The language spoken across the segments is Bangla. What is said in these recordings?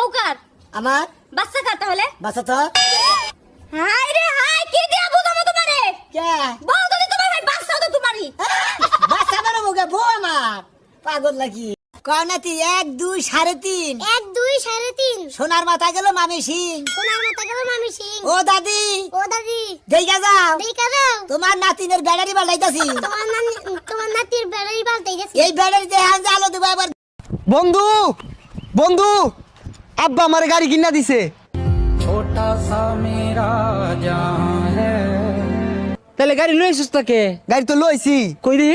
বউ কার আমার? বাচ্চা কার তাহলে? বাসা তো হাই রে হাই কি দিয়া বুঝাবো তোমারে? কে? বউ যদি তোমার ভাই বাচ্চা তো তোমারই। বড় মুখে বউ আমার। পাগল নাকি? কর্ণাতি এক দুই সাড়ে তিন। এক দুই সাড়ে তিন। সোনার মাথা গেল মামি সিং। সোনার মাথা গেল মামি সিং। ও দাদি। ও দাদি। দেখা যাও। দেখা দাও তোমার নাতিনের ব্যাটারি পাল্টাইতাছি তোমার নানি তোমার নাতির ব্যাটারি এই ব্যাটারি আলো দেবো আবার বন্ধু বন্ধু আব্বা আমার গাড়ি কিনা দিছে। তাহলে গাড়ি লই আসিস তাকে? গাড়ি তো লইছি। কই দি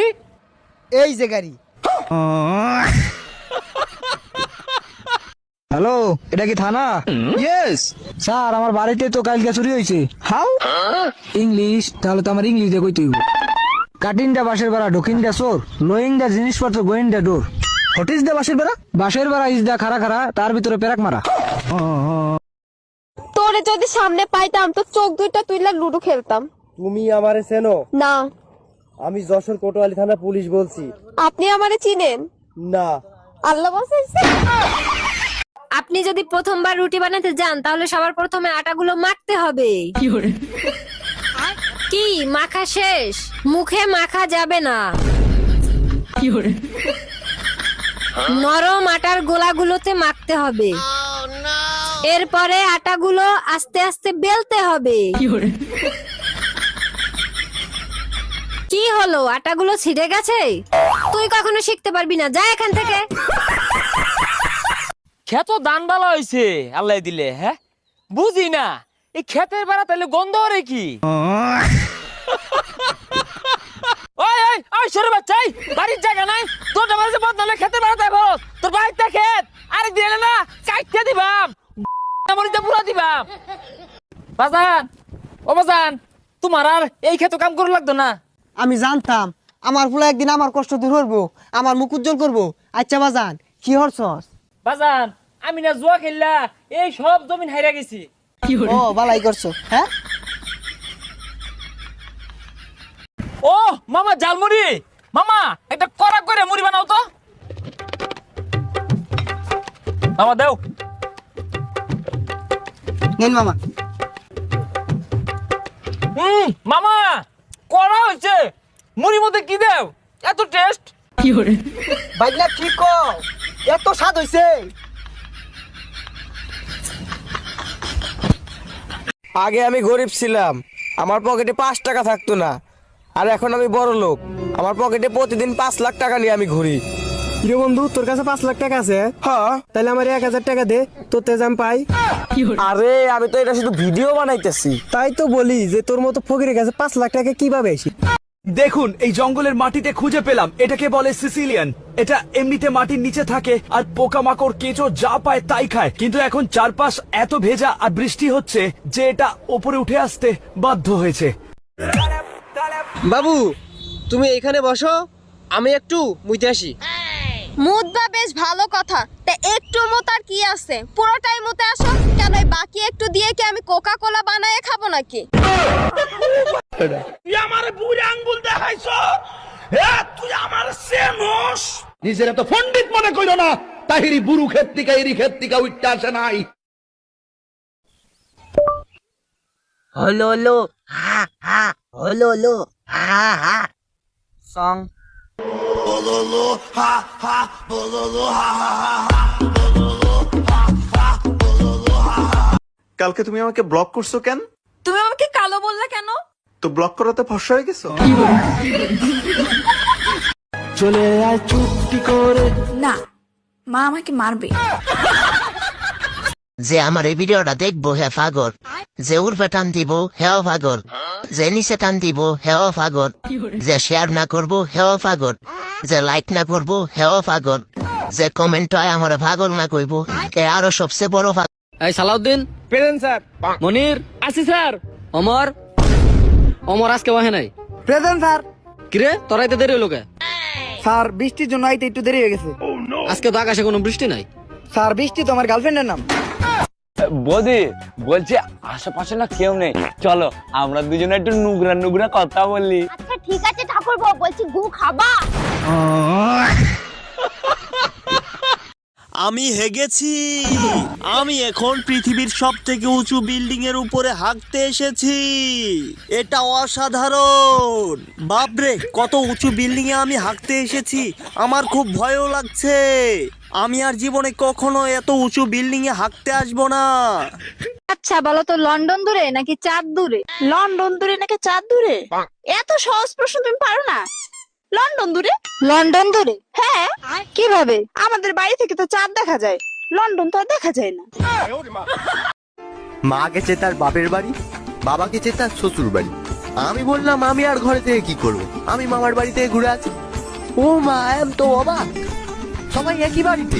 এই যে গাড়ি। হ্যালো এটা কি থানা? ইয়েস স্যার আমার বাড়িতে তো কালকে চুরি হয়েছে হাউ ইংলিশ তাহলে তো আমার ইংলিশ দিয়ে কইতে হইব। কাটিং দা বাসের বেড়া ঢুকিং দা চোর লোয়িং দা জিনিসপত্র going the door. What is the বাসের বেড়া বাসের বেড়া ইজ দা খারা খারা তার ভিতরে পেরাক মারা তোরে যদি সামনে পাইতাম তো চোখ দুইটা তুইলা লুডো খেলতাম তুমি আমারে চেনো না আমি যশোর কোটোয়ালি থানা পুলিশ বলছি আপনি আমারে চিনেন না আল্লাহ বাসাইছে আপনি যদি প্রথমবার রুটি বানাতে যান তাহলে সবার প্রথমে আটাগুলো মাখতে হবে। কি মাখা শেষ? মুখে মাখা যাবে না। নরম আটার গোলাগুলোতে মাখতে হবে। এরপরে আটাগুলো আস্তে আস্তে বেলতে হবে। কি হলো? আটাগুলো ছিঁড়ে গেছে? তুই কখনো শিখতে পারবি না। যা এখান থেকে। ক্ষেত দান বালা হয়েছে আল্লাহ দিলে হ্যাঁ? বুঝি না। এই ক্ষেতের বেড়া তাহলে গন্ধ রে কি? ওই সরে বাচ্চাই বাড়ির জায়গা নাই। তোর আমার যে বদনালে খেতে বেড়া দেখো তোর বাড়িতে ক্ষেত আরে দিলে না কাটতে দিবাম। মরিতে পুরা দিবাম। বাজান ও বাজান তোমার আর এই ক্ষেত কাম করে লাগতো না। আমি জানতাম আমার ফুলা একদিন আমার কষ্ট দূর করব আমার মুখ উজ্জ্বল করব। আচ্ছা বাজান কি হরছস? বাজান আমি না জুয়া খেললা এই সব জমিন হাইরা গেছি। ও বালাই করছ হ্যাঁ? ও মামা জালমুড়ি মামা একটা কড়া করে মুড়ি বানাও তো। মামা দেও। নেন মামা। হুম মামা কড়া হয়েছে। মুড়ির মধ্যে কি দেও? এত টেস্ট বাইকনা ঠিক কও? এত স্বাদ হইছে। আগে আমি গরিব ছিলাম। আমার পকেটে পাঁচ টাকা থাকতো না। আর এখন আমি বড় লোক। আমার পকেটে প্রতিদিন পাঁচ লাখ টাকা নিয়ে আমি ঘুরি। রে বন্ধু তোর কাছে পাঁচ লাখ টাকা আছে? হ্যাঁ। তাহলে আমার এক হাজার টাকা দে তোর তেজ আমি পাই। আরে আমি তো এটা শুধু ভিডিও বানাইতেছি। তাই তো বলি যে তোর মতো ফকিরের কাছে পাঁচ লাখ টাকা কীভাবে আসি দেখুন এই জঙ্গলের মাটিতে খুঁজে পেলাম। এটাকে বলে সিসিলিয়ান। এটা এমনিতে মাটির নিচে থাকে আর পোকামাকড় কেঁচো যা পায় তাই খায়। কিন্তু এখন চারপাশ এত ভেজা আর বৃষ্টি হচ্ছে যে এটা ওপরে উঠে আসতে বাধ্য হয়েছে। বাবু তুমি এখানে বসো আমি একটু মুইতে আসি। মুদবা বেশ ভালো কথা তা একটু মত আর কি আছে? পুরোটাই মতে আসো কেন এই বাকি একটু দিয়ে কি আমি কোকা কোলা বানায় খাব নাকি? নিজের এত পণ্ডিত মনে কইল না তাহিরি বুরু ক্ষেত্রিকা এরি ক্ষেত্রিকা উঠতে আসে নাই। হলো হলো হা হা হলো হা হা সং। কালকে তুমি আমাকে ব্লক করছ কেন? তুমি আমাকে কালো বললে কেন? তো ব্লক করাতে ফর্সা হয়ে গেছো? চলে আয় চুপটি করে। না মা আমাকে মারবে। যে আমার এই ভিডিওটা দেখব হ্যাঁ পাগল। যে উর্ফে টান দিব হেও পাগল যে নিচে টান দিব হেও পাগল যে শেয়ার না করব হেও পাগল যে লাইক না করব হেও পাগল যে কমেন্ট হয় আমার পাগল না কইব এ আরও সবচেয়ে বড় পাগল এই সালাউদ্দিন প্রেজেন্ট স্যার মনির আসি স্যার অমর অমর আজকে ওহে নাই। প্রেজেন্ট স্যার কিরে তোরাইতে দেরি হলো কে স্যার বৃষ্টির জন্য আইতে একটু দেরি হয়ে গেছে আজকে তো আকাশে কোনো বৃষ্টি নাই। স্যার বৃষ্টি তো আমার গার্লফ্রেন্ডের নাম। বৌদি বলছি আশেপাশে না কেউ নেই। চলো আমরা দুজনে একটু নুগরা নুগরা কথা বললি আচ্ছা ঠিক আছে ঠাকুর বলছি গু খাবা? আমি হেগেছি। আমি এখন পৃথিবীর সব থেকে উঁচু বিল্ডিং এর উপরে হাঁকতে এসেছি। এটা অসাধারণ। বাপরে কত উঁচু বিল্ডিং এ আমি হাঁকতে এসেছি। আমার খুব ভয়ও লাগছে। আমি আর জীবনে কখনো এত উঁচু বিল্ডিং এ হাঁকতে আসব না। আচ্ছা বলো তো লন্ডন দূরে নাকি চাঁদ দূরে? লন্ডন দূরে নাকি চাঁদ দূরে? এত সহজ প্রশ্ন তুমি পারো না। লন্ডন দূরে? লন্ডন দূরে? হ্যাঁ। কীভাবে? আমাদের বাড়ি থেকে তো চাঁদ দেখা যায়। লন্ডন তো আর দেখা যায় না। মা গেছে তার বাপের বাড়ি বাবা গেছে তার শ্বশুর বাড়ি। আমি বললাম আমি আর ঘরে থেকে কি করব? আমি মামার বাড়ি থেকে ঘুরে আছি ও মা এম তো অবাক। সবাই একই বাড়িতে।